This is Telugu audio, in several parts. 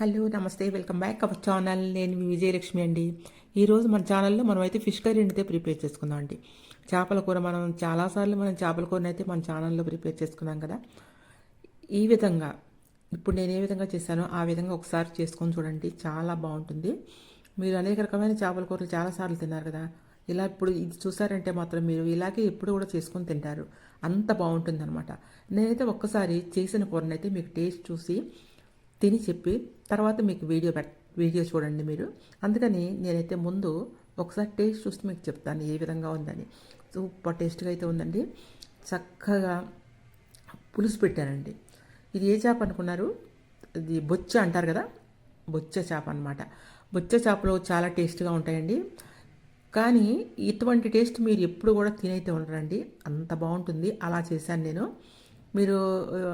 హలో నమస్తే వెల్కమ్ బ్యాక్ అవర్ ఛానల్. నేను విజయలక్ష్మి అండి. ఈరోజు మన ఛానల్లో మనం అయితే ఫిష్ కర్రీ అయితే ప్రిపేర్ చేసుకుందాం అండి. చేపల కూర మనం చాలాసార్లు మనం చేపల కూరని అయితే మన ఛానల్లో ప్రిపేర్ చేసుకున్నాం కదా. ఈ విధంగా ఇప్పుడు నేను ఏ విధంగా చేశానో ఆ విధంగా ఒకసారి చేసుకొని చూడండి. చాలా బాగుంటుంది. మీరు అనేక రకమైన చేపల కూరలు చాలాసార్లు తిన్నారు కదా. ఇలా ఇప్పుడు ఇది చూసారంటే మాత్రం మీరు ఇలాగే ఎప్పుడు కూడా చేసుకొని తింటారు. అంత బాగుంటుంది అనమాట నేనైతే ఒక్కసారి చేసిన కూరనైతే మీకు టేస్ట్ చూసి తిని చెప్పి తర్వాత మీకు వీడియో పెట్ వీడియో చూడండి మీరు. అందుకని నేనైతే ముందు ఒకసారి టేస్ట్ చూసి మీకు చెప్తాను ఏ విధంగా ఉందని. సూపర్ టేస్ట్గా అయితే ఉందండి. చక్కగా పులుసు పెట్టానండి. ఇది ఏ చేప అనుకున్నారు? ఇది బొచ్చ అంటారు కదా? బొచ్చ చేప అనమాట బొచ్చ చేపలు చాలా టేస్ట్గా ఉంటాయండి. కానీ ఇటువంటి టేస్ట్ మీరు ఎప్పుడు కూడా తినైతే ఉండరండి. అంత బాగుంటుంది. అలా చేశాను నేను. మీరు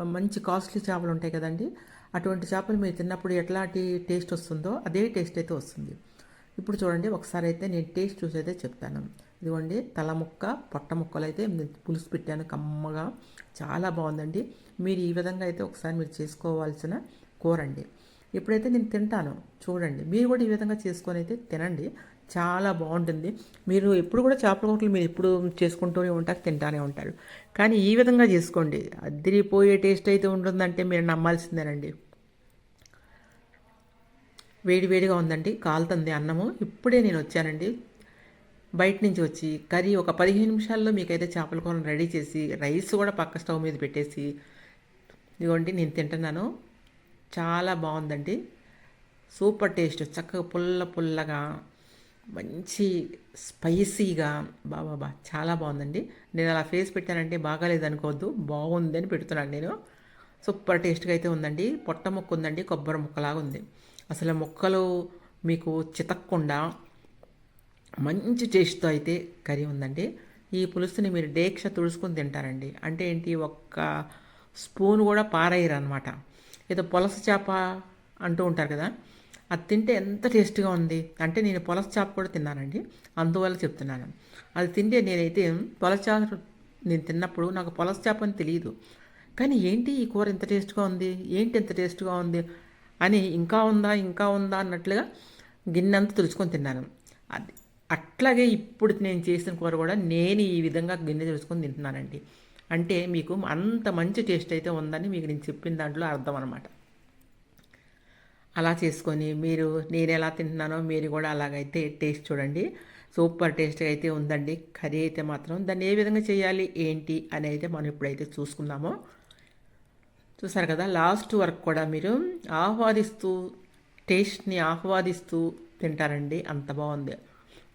మంచి కాస్ట్లీ చేపలు ఉంటాయి కదండి. అటువంటి చేపలు మీరు తిన్నప్పుడు ఎట్లాంటి టేస్ట్ వస్తుందో అదే టేస్ట్ అయితే వస్తుంది. ఇప్పుడు చూడండి ఒకసారి అయితే నేను టేస్ట్ చూసి అయితే చెప్తాను. ఇదిగోండి తల ముక్క పొట్ట ముక్కలు అయితే నేను పులుసు పెట్టాను కమ్మగా. చాలా బాగుందండి. మీరు ఈ విధంగా అయితే ఒకసారి మీరు చేసుకోవాల్సిన కూర అండి. ఇప్పుడైతే నేను తింటాను చూడండి మీరు కూడా ఈ విధంగా చేసుకొని అయితే తినండి. చాలా బాగుంటుంది. మీరు ఎప్పుడు కూడా చేపల కూరలు మీరు ఎప్పుడు చేసుకుంటూనే ఉంటారు తింటానే ఉంటారు. కానీ ఈ విధంగా చేసుకోండి. అదిరిపోయే టేస్ట్ అయితే ఉంటుందంటే మీరు నమ్మాల్సిందేనండి. వేడివేడిగా ఉందండి. కాలుతుంది అన్నము. ఇప్పుడే నేను వచ్చానండి. బయట నుంచి వచ్చి కర్రీ ఒక పదిహేను నిమిషాల్లో మీకైతే చేపల కూర రెడీ చేసి రైస్ కూడా పక్క స్టవ్ మీద పెట్టేసి ఇదిగోండి నేను తింటున్నాను. చాలా బాగుందండి. Super taste. చక్కగా పుల్ల పుల్లగా మంచి స్పైసీగా. బాబా బా చాలా బాగుందండి. నేను అలా ఫేస్ పెట్టానంటే బాగాలేదు అనుకోవద్దు బాగుందని పెడుతున్నాను నేను. సూపర్ టేస్ట్గా అయితే ఉందండి. పొట్ట ముక్క ఉందండి. కొబ్బరి ముక్కలాగా ఉంది. అసలు ముక్కలు మీకు చితక్కుండా మంచి టేస్ట్తో అయితే కర్రీ ఉందండి. ఈ పులుసుని మీరు డేక్ష తుడుచుకొని తింటారండి. అంటే ఏంటి? ఒక్క స్పూన్ కూడా పారేయరు అనమాట ఏదో పులస చేప అంటూ ఉంటారు కదా అది తింటే ఎంత టేస్ట్గా ఉంది? అంటే నేను పులస చేప కూడా తిన్నానండి. అందువల్ల చెప్తున్నాను. అది తింటే నేనైతే పులస చేప నేను తిన్నప్పుడు నాకు పులస చేప అని తెలియదు కానీ ఏంటి ఈ కూర ఇంత టేస్ట్గా ఉంది? ఏంటి ఇంత టేస్ట్గా ఉంది? అని ఇంకా ఉందా ఇంకా ఉందా అన్నట్లుగా గిన్నెంత తులుచుకొని తిన్నాను. అది అట్లాగే ఇప్పుడు నేను చేసిన కూర కూడా నేను ఈ విధంగా గిన్నె తులుచుకొని తింటున్నానండి. అంటే మీకు అంత మంచి టేస్ట్ అయితే ఉందని మీకు నేను చెప్పిన దాంట్లో అర్థం అనమాట అలా చేసుకొని మీరు నేను ఎలా తింటున్నానో మీరు కూడా అలాగైతే టేస్ట్ చూడండి. సూపర్ టేస్ట్ అయితే ఉందండి. కర్రీ అయితే మాత్రం దాన్ని ఏ విధంగా చేయాలి ఏంటి అని అయితే మనం ఇప్పుడైతే చూసుకుందామో. చూసారు కదా లాస్ట్ వరకు కూడా మీరు ఆహ్వాదిస్తూ టేస్ట్ని ఆహ్వాదిస్తూ తింటారండి. అంత బాగుంది.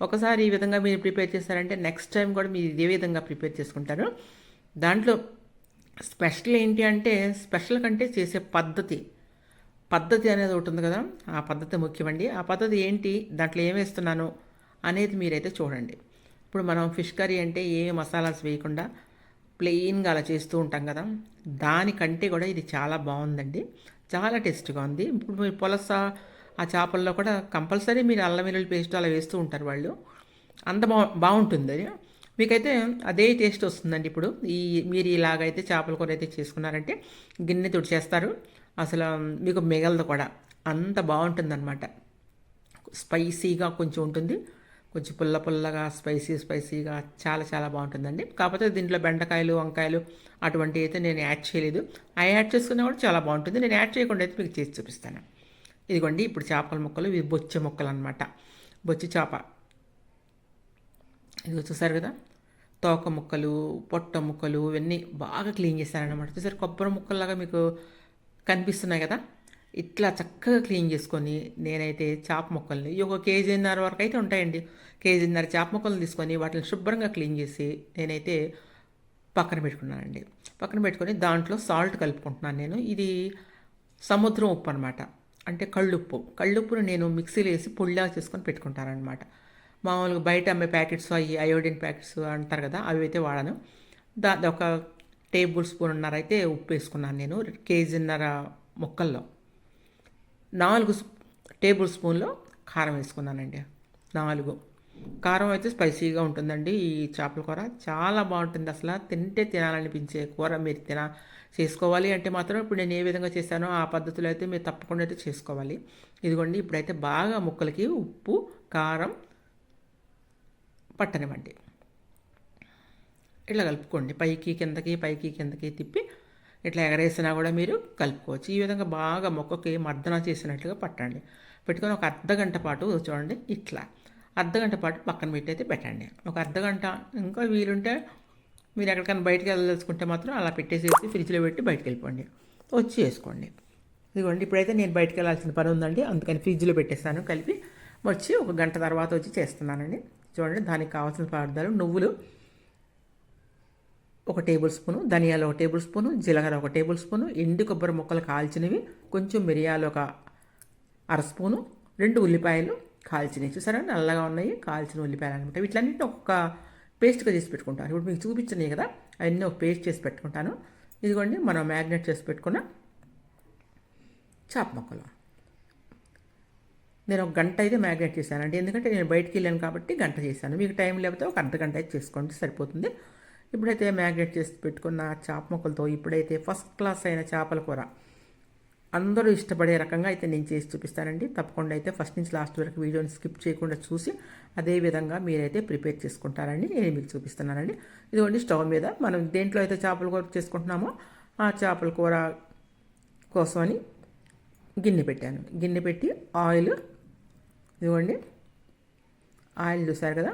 ఒకసారి ఈ విధంగా మీరు ప్రిపేర్ చేశారంటే నెక్స్ట్ టైం కూడా మీరు ఇదే విధంగా ప్రిపేర్ చేసుకుంటారు. దాంట్లో స్పెషల్ ఏంటి అంటే స్పెషల్ కంటే చేసే పద్ధతి. పద్ధతి అనేది ఒకటి ఉంది కదా ఆ పద్ధతి ముఖ్యమండి. ఆ పద్ధతి ఏంటి దాంట్లో ఏం వేస్తున్నాను అనేది మీరైతే చూడండి. ఇప్పుడు మనం ఫిష్ కర్రీ అంటే ఏ మసాలాస్ వేయకుండా ప్లెయిన్గా అలా చేస్తూ ఉంటాం కదా దానికంటే కూడా ఇది చాలా బాగుందండి. చాలా టేస్ట్గా ఉంది. ఇప్పుడు మీరు పులస ఆ చేపల్లో కూడా కంపల్సరీ మీరు అల్లం వెల్లుల్లి పేస్ట్ అలా వేస్తూ ఉంటారు వాళ్ళు. అంత బా బాగుంటుంది అది. మీకైతే అదే టేస్ట్ వస్తుందండి ఇప్పుడు. ఈ మీరు ఇలాగైతే చేపల కూర అయితే చేసుకున్నారంటే గిన్నె తుడిచేస్తారు. అసలు మీకు మిగలదు కూడా. అంత బాగుంటుందన్నమాట. స్పైసీగా కొంచెం ఉంటుంది. కొంచెం పుల్ల పుల్లగా స్పైసీ స్పైసీగా చాలా చాలా బాగుంటుందండి. కాకపోతే దీంట్లో బెండకాయలు వంకాయలు అటువంటివి అయితే నేను యాడ్ చేయలేదు. ఆ యాడ్ చేసుకున్నా కూడా చాలా బాగుంటుంది. నేను యాడ్ చేయకుండా అయితే మీకు చేసి చూపిస్తాను. ఇదిగోండి ఇప్పుడు చేపల ముక్కలు ఇవి బొచ్చే ముక్కలు అనమాట బొచ్చి చేప. ఇది చూసారు కదా? తోక ముక్కలు పొట్ట ముక్కలు ఇవన్నీ బాగా క్లీన్ చేశారనమాట చూసారు కొబ్బరి ముక్కల్లాగా మీకు కనిపిస్తున్నాయి కదా? ఇట్లా చక్కగా క్లీన్ చేసుకొని నేనైతే చేప ముక్కల్ని ఈ ఒక కేజీన్నర వరకు అయితే ఉంటాయండి. కేజీన్నర చేప ముక్కలు తీసుకొని వాటిని శుభ్రంగా క్లీన్ చేసి నేనైతే పక్కన పెట్టుకున్నానండి. పక్కన పెట్టుకొని దాంట్లో సాల్ట్ కలుపుకుంటున్నాను నేను. ఇది సముద్రం ఉప్పు అనమాట అంటే కళ్ళుప్పు. కళ్ళుప్పును నేను మిక్సీలో వేసి పొడిలా చేసుకొని పెట్టుకుంటానమాట మామూలుగా బయట అమ్మే ప్యాకెట్స్ అవి అయోడిన్ ప్యాకెట్స్ అంటారు కదా అవి అయితే వాడాను. దా ఒక టేబుల్ స్పూన్ ఉన్నర అయితే ఉప్పు వేసుకున్నాను నేను కేజీన్నర ముక్కల్లో. నాలుగు టేబుల్ స్పూన్లో కారం వేసుకున్నానండి. నాలుగు. కారం అయితే స్పైసీగా ఉంటుందండి ఈ చేపల కూర. చాలా బాగుంటుంది అసలు. తింటే తినాలనిపించే కూర మీరు తిన చేసుకోవాలి అంటే మాత్రం ఇప్పుడు నేను ఏ విధంగా చేశానో ఆ పద్ధతిలో అయితే మీరు తప్పకుండా అయితే చేసుకోవాలి. ఇదిగోండి ఇప్పుడైతే బాగా ముక్కలకి ఉప్పు కారం పట్టనివ్వండి. ఇట్లా కలుపుకోండి. పైకి కిందకి పైకి కిందకి తిప్పి ఇట్లా ఎగరేసినా కూడా మీరు కలుపుకోవచ్చు. ఈ విధంగా బాగా మొక్కకి మర్దన చేసినట్లుగా పట్టండి. పెట్టుకొని ఒక అర్ధగంట పాటు చూడండి. ఇట్లా అర్ధ గంట పాటు పక్కన పెట్టి అయితే పెట్టండి. ఒక అర్ధగంట ఇంకా వీలుంటే మీరు ఎక్కడికైనా బయటకు వెళ్ళదలుచుకుంటే మాత్రం అలా పెట్టేసేసి ఫ్రిడ్జ్లో పెట్టి బయటకు వెళ్ళిపోండి. వచ్చి వేసుకోండి. ఇదిగోండి ఇప్పుడైతే నేను బయటకు వెళ్ళాల్సిన పని ఉందండి. అందుకని ఫ్రిడ్జ్లో పెట్టేస్తాను కలిపి వచ్చి ఒక గంట తర్వాత వచ్చి చేస్తున్నానండి. చూడండి దానికి కావాల్సిన పదార్థాలు నువ్వులు ఒక టేబుల్ స్పూను ధనియాలు ఒక టేబుల్ స్పూను జీలకర్ర ఒక టేబుల్ స్పూను ఎండు కొబ్బరి ముక్కలు కాల్చినవి కొంచెం మిరియాలు ఒక అర స్పూను రెండు ఉల్లిపాయలు కాల్చినవి. చూసారా? నల్లగా ఉన్నాయి కాల్చిన ఉల్లిపాయలు అనమాట. వీటిలన్నింటిని ఒక్క పేస్ట్గా చేసి పెట్టుకుంటాను. ఇప్పుడు మీకు చూపించినాయి కదా అవన్నీ ఒక పేస్ట్ చేసి పెట్టుకుంటాను. ఇదిగోండి మనం మ్యాగ్నెట్ చేసి పెట్టుకున్న చాప మొక్కలు. నేను ఒక గంట అయితే మ్యాగ్నెట్ చేశానండి. ఎందుకంటే నేను బయటికి వెళ్ళాను కాబట్టి గంట చేశాను. మీకు టైం లేకపోతే ఒక అర్ధ గంట అయితే చేసుకోండి సరిపోతుంది. ఇప్పుడైతే మ్యాగ్నెట్ చేసి పెట్టుకున్న చేప ముక్కలతో ఇప్పుడైతే ఫస్ట్ క్లాస్ అయిన చేపల కూర. అందరూ ఇష్టపడే రకంగా అయితే నేను చేసి చూపిస్తానండి. తప్పకుండా అయితే ఫస్ట్ నుంచి లాస్ట్ వరకు వీడియోని స్కిప్ చేయకుండా చూసి అదే విధంగా మీరైతే ప్రిపేర్ చేసుకుంటారండి నేను మీకు చూపిస్తున్నానండి. ఇదిగోండి స్టవ్ మీద మనం దేంట్లో అయితే చేపల కూర చేసుకుంటున్నామో ఆ చేపల కూర కోసమని గిన్నె పెట్టాను. గిన్నె పెట్టి ఆయిల్ ఇదిగోండి ఆయిల్ చూసారు కదా?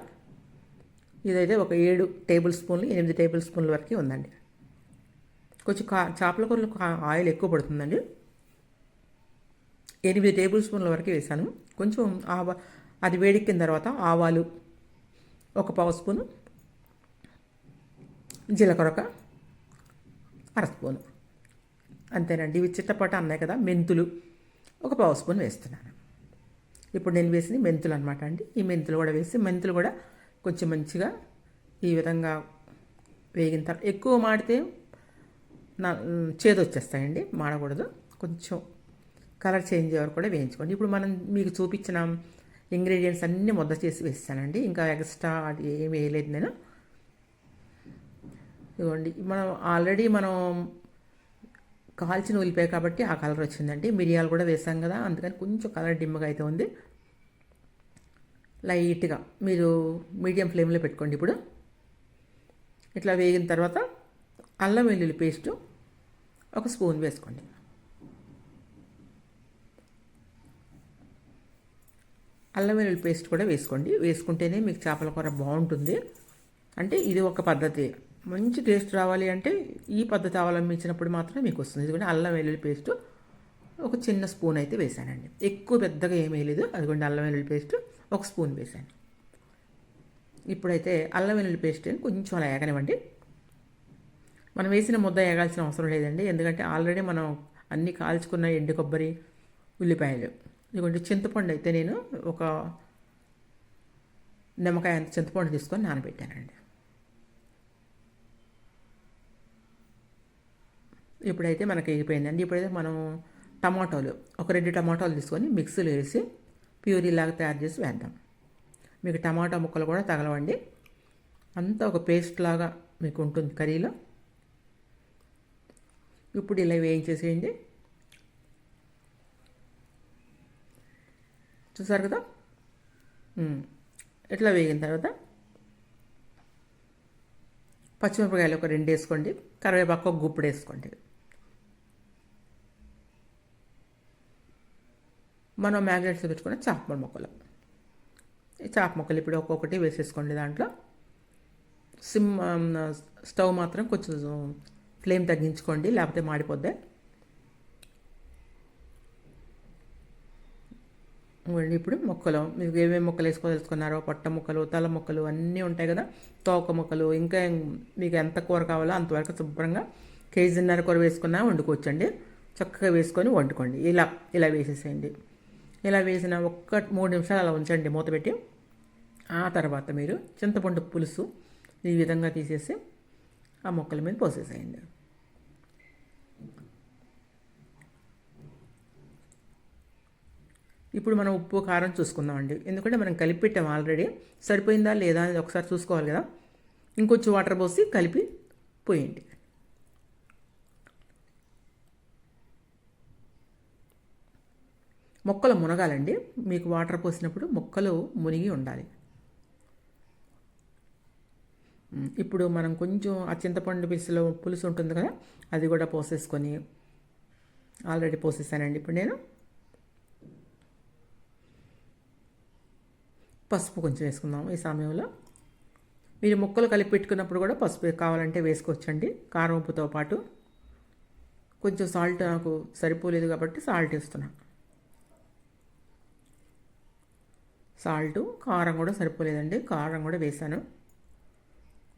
ఇదైతే ఒక ఏడు టేబుల్ స్పూన్లు ఎనిమిది టేబుల్ స్పూన్ల వరకు ఉందండి. కొంచెం కా చేపల కూరలు ఆయిల్ ఎక్కువ పడుతుందండి. ఎనిమిది టేబుల్ స్పూన్ల వరకు వేసాను. కొంచెం ఆవా అది వేడెక్కిన తర్వాత ఆవాలు ఒక పావు స్పూను జీలకర్ర ఒక అర స్పూను. అంతేనండి ఇవి చిట్టపట అన్నాయి కదా మెంతులు ఒక పావు స్పూన్ వేస్తున్నాను. ఇప్పుడు నేను వేసింది మెంతులు అనమాట అండి. ఈ మెంతులు కూడా వేసి మెంతులు కూడా కొంచెం మంచిగా ఈ విధంగా వేగిన తర్వాత ఎక్కువ మాడితే నా చేదు వచ్చేస్తాయండి మాడకూడదు. కొంచెం కలర్ చేంజ్ అయ్యే కూడా వేయించుకోండి. ఇప్పుడు మనం మీకు చూపించిన ఇంగ్రీడియంట్స్ అన్నీ ముద్ద చేసి వేస్తానండి. ఇంకా ఎక్స్ట్రా అది ఏమి వేయలేదు నేను. ఇదిగోండి మనం ఆల్రెడీ మనం కాల్చిన ఉల్లిపాయ కాబట్టి ఆ కలర్ వచ్చిందండి. మిరియాలు కూడా వేసాం కదా అందుకని కొంచెం కలర్ డిమ్గా అయితే ఉంది. లైట్గా. మీరు మీడియం ఫ్లేమ్లో పెట్టుకోండి ఇప్పుడు. ఇట్లా వేగిన తర్వాత అల్లం వెల్లుల్లి పేస్టు ఒక స్పూన్ వేసుకోండి. అల్లం వెల్లుల్లి పేస్ట్ కూడా వేసుకోండి. వేసుకుంటేనే మీకు చేపల కూర బాగుంటుంది. అంటే ఇది ఒక పద్ధతి. మంచి టేస్ట్ రావాలి అంటే ఈ పద్ధతి అవలంబించినప్పుడు మాత్రమే మీకు వస్తుంది. ఎందుకంటే అల్లం వెల్లుల్లి పేస్ట్ ఒక చిన్న స్పూన్ అయితే వేసానండి. ఎక్కువ పెద్దగా ఏమీ లేదు. అదిగోండి అల్లం వెల్లుల్లి పేస్ట్. ఒక స్పూన్ వేసాను. ఇప్పుడైతే అల్లం వెల్లుల్లి పేస్ట్ కొంచెం అలా ఏగనివ్వండి. మనం వేసిన ముద్ద ఏగాల్సిన అవసరం లేదండి. ఎందుకంటే ఆల్రెడీ మనం అన్ని కాల్చుకున్న ఎండు కొబ్బరి ఉల్లిపాయలు ఎందుకంటే చింతపండు అయితే నేను ఒక నిమ్మకాయ అంత చింతపండు తీసుకొని నానబెట్టానండి. ఇప్పుడైతే మనకి ఎగిపోయిందండి ఇప్పుడైతే మనం టమాటోలు ఒక రెండు టమాటాలు తీసుకొని మిక్సీలో వేసి ప్యూరీలాగా తయారు చేసి వేద్దాం. మీకు టమాటా ముక్కలు కూడా తగలవండి. అంతా ఒక పేస్ట్ లాగా మీకు ఉంటుంది కర్రీలో. ఇప్పుడు ఇలా వేయించేసేయండి. చూసారు కదా? ఇట్లా వేగిన తర్వాత పచ్చిమిరపకాయలు ఒక రెండు వేసుకోండి. కరివేపాకు ఒక గుప్పుడు వేసుకోండి. మనం మ్యాగ్నెట్స్ పెట్టుకున్న చాప మొక్కలు. ఈ చాప మొక్కలు ఇప్పుడు ఒక్కొక్కటి వేసేసుకోండి దాంట్లో. సిమ్ స్టవ్ మాత్రం కొంచెం ఫ్లేమ్ తగ్గించుకోండి లేకపోతే మాడిపోద్ది. ఇప్పుడు మొక్కలు. మీకు ఏమేమి మొక్కలు వేసుకోదలుచుకున్నారో పొట్ట మొక్కలు తల మొక్కలు అన్నీ ఉంటాయి కదా? తోక మొక్కలు ఇంకా మీకు ఎంత కూర కావాలో అంతవరకు శుభ్రంగా కేజీన్నర కూర వేసుకున్నా వండుకోవచ్చండి. చక్కగా వేసుకొని వండుకోండి. ఇలా ఇలా వేసేసేయండి. ఇలా వేసిన ఒక్క మూడు నిమిషాలు అలా ఉంచండి మూత పెట్టి. ఆ తర్వాత మీరు చింతపండు పులుసు ఈ విధంగా తీసేసి ఆ మొక్కల మీద పోసేసేయండి. ఇప్పుడు మనం ఉప్పు కారం చూసుకుందామండి. ఎందుకంటే మనం కలిపి పెట్టాం ఆల్రెడీ. సరిపోయిందా లేదా అనేది ఒకసారి చూసుకోవాలి కదా. ఇంకొంచెం వాటర్ పోసి కలిపి పోయండి. మొక్కలు మునగాలండి. మీకు వాటర్ పోసినప్పుడు మొక్కలు మునిగి ఉండాలి. ఇప్పుడు మనం కొంచెం ఆ చింతపండు పిసులో పులుసు ఉంటుంది కదా అది కూడా పోసేసుకొని ఆల్రెడీ పోసేసానండి. ఇప్పుడు నేను పసుపు కొంచెం వేసుకుందాం ఈ సమయంలో. మీరు ముక్కలు కలిపి పెట్టుకున్నప్పుడు కూడా పసుపు కావాలంటే వేసుకోవచ్చండి. కారం ఉప్పుతో పాటు కొంచెం సాల్ట్ నాకు సరిపోలేదు కాబట్టి సాల్ట్ వేస్తున్నాను సాల్ట్ కారం కూడా సరిపోలేదండి. కారం కూడా వేసాను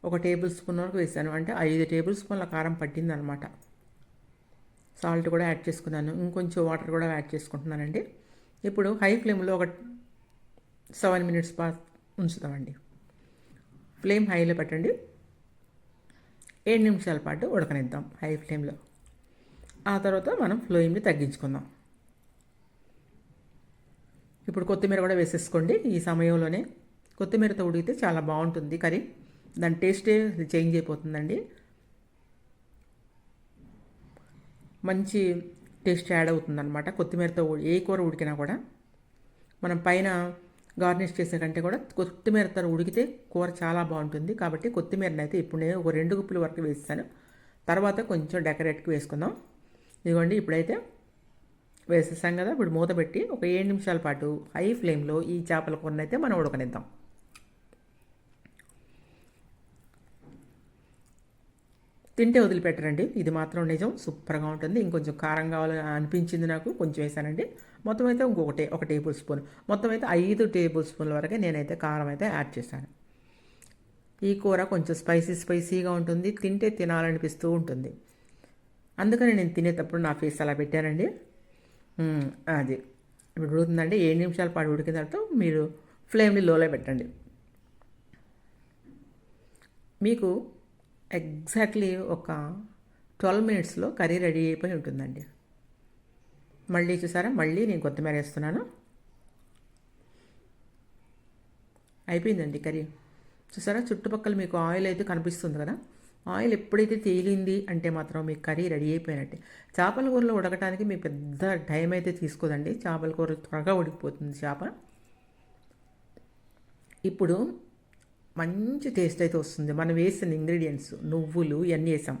ఒక టేబుల్ స్పూన్ వరకు వేసాను అంటే ఐదు టేబుల్ స్పూన్ల కారం పట్టిందనమాట. సాల్ట్ కూడా యాడ్ చేసుకున్నాను. ఇంకొంచెం వాటర్ కూడా యాడ్ చేసుకుంటున్నానండి. ఇప్పుడు హై ఫ్లేమ్లో ఒక సెవెన్ మినిట్స్ పా ఉంచుతామండి ఫ్లేమ్ హైలో పెట్టండి. ఏడు నిమిషాల పాటు ఉడకనిద్దాం హై ఫ్లేమ్లో. ఆ తర్వాత మనం ఫ్లేమ్ని తగ్గించుకుందాం. ఇప్పుడు కొత్తిమీర కూడా వేసేసుకోండి ఈ సమయంలోనే. కొత్తిమీరతో ఉడికితే చాలా బాగుంటుంది కర్రీ. దాని టేస్టే చేంజ్ అయిపోతుందండి. మంచి టేస్ట్ యాడ్ అవుతుంది అనమాట కొత్తిమీరతో ఏ కూర ఉడికినా కూడా. మనం పైన గార్నిష్ చేసే కంటే కూడా కొత్తిమీరతో ఉడికితే కూర చాలా బాగుంటుంది. కాబట్టి కొత్తిమీరని అయితే ఇప్పుడు నేను ఒక రెండు గుప్పుల వరకు వేస్తాను తర్వాత కొంచెం డెకరేట్కి వేసుకుందాం. ఇదిగోండి ఇప్పుడైతే వేసేసాం కదా ఇప్పుడు మూత పెట్టి ఒక ఏడు నిమిషాల పాటు హై ఫ్లేమ్లో ఈ చేపల కూరని అయితే మనం ఉడకనిద్దాం. తింటే వదిలిపెట్టరండి ఇది మాత్రం నిజం సూపర్గా ఉంటుంది. ఇంకొంచెం కారం కావాలని అనిపించింది నాకు కొంచెం వేసానండి. మొత్తం అయితే ఇంకొకటి ఒక టేబుల్ స్పూన్. మొత్తం అయితే ఐదు టేబుల్ స్పూన్ల వరకే నేనైతే కారం అయితే యాడ్ చేశాను. ఈ కూర కొంచెం స్పైసీ స్పైసీగా ఉంటుంది తింటే తినాలనిపిస్తూ ఉంటుంది. అందుకని నేను తినేటప్పుడు నా ఫేస్ అలా పెట్టానండి. అది. ఇప్పుడు ఉడుకుతుందంటే ఏడు నిమిషాల పాటు ఉడికిన తర్వాత మీరు ఫ్లేమ్ని లోలో పెట్టండి. మీకు ఎగ్జాక్ట్లీ ఒక ట్వెల్వ్ మినిట్స్లో కర్రీ రెడీ అయిపోయి ఉంటుందండి. మళ్ళీ చూసారా? మళ్ళీ నేను కొత్తిమీర వేస్తున్నాను. అయిపోయిందండి కర్రీ. చూసారా? చుట్టుపక్కల మీకు ఆయిల్ అయితే కనిపిస్తుంది కదా? ఆయిల్ ఎప్పుడైతే తేలింది అంటే మాత్రం మీ కర్రీ రెడీ అయిపోయినట్టే. చేపల కూరలో ఉడకటానికి మీ పెద్ద టైం అయితే తీసుకోదండి. చేపల కూర త్వరగా ఉడికిపోతుంది చేప. ఇప్పుడు మంచి టేస్ట్ అయితే వస్తుంది. మనం వేసిన ఇంగ్రీడియంట్స్ నువ్వులు ఇవన్నీ వేసాం.